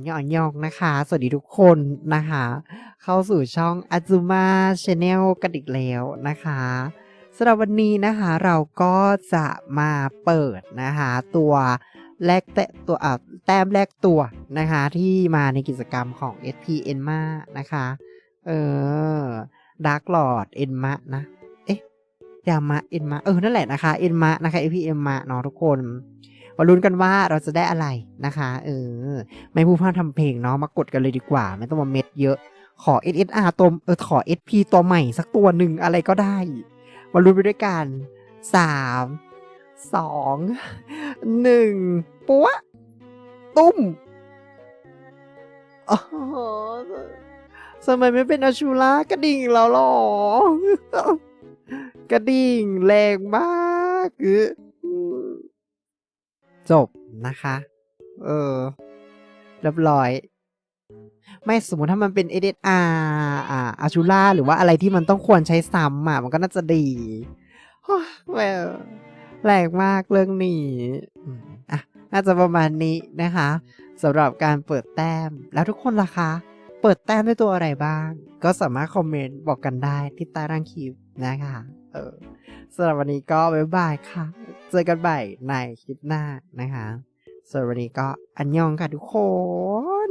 นยองอันยองนะคะ สวัสดีทุกคนนะคะ เข้าสู่ช่อง Azuma Channel กันอีกแล้วนะคะสำหรับวันนี้นะคะเราก็จะมาเปิดนะคะตัวแลกแตะตัวอ่าแต้มแลกตัวนะคะที่มาในกิจกรรมของ SP e n m a นะคะเออ Dark Lord e n m a นะ เอ๊ะยามะเอ็นมาเออ นั่นแหละนะคะเอ็นมานะคะ AP เอ็มมาเนาะทุกคน มาลุ้นกันว่าเราจะได้อะไรนะคะ เออ ไม่พูดพร่ำทำเพลงเนาะมากดกันเลยดีกว่า ไม่ต้องมาเม็ดเยอะ ขอ SSR ตัวเออขอ SP ตัวใหม่สักตัวหนึ่งอะไรก็ได้ มาลุ้นไปด้วยกันสามสองหนึ่งปั๊วตุ้มโอ้โหทำไมไม่เป็นอาชูล่ากระดิ่งแล้วหรอกระดิ่งแรงมากเออ จบนะคะ เออเรียบร้อย ไม่สมมติถ้ามันเป็น SSR อ่าอาชูล่าหรือว่าอะไรที่มันต้องควรใช้ซ้ำอะ มันก็น่าจะดีโอ้ยแหวแรงมากเรื่องนี้อะน่าจะประมาณนี้นะคะสำหรับการเปิดแต้มแล้วทุกคนล่ะคะ เปิดแต้มด้วยตัวอะไรบ้าง ก็สามารถคอมเมนต์บอกกันได้ที่ใต้ร่างคลิปนะคะ เออสำหรับวันนี้ก็บ๊ายบายค่ะ เจอกันใหม่ในคลิปหน้านะคะสำหรับวันนี้ก็อันยองค่ะทุกคน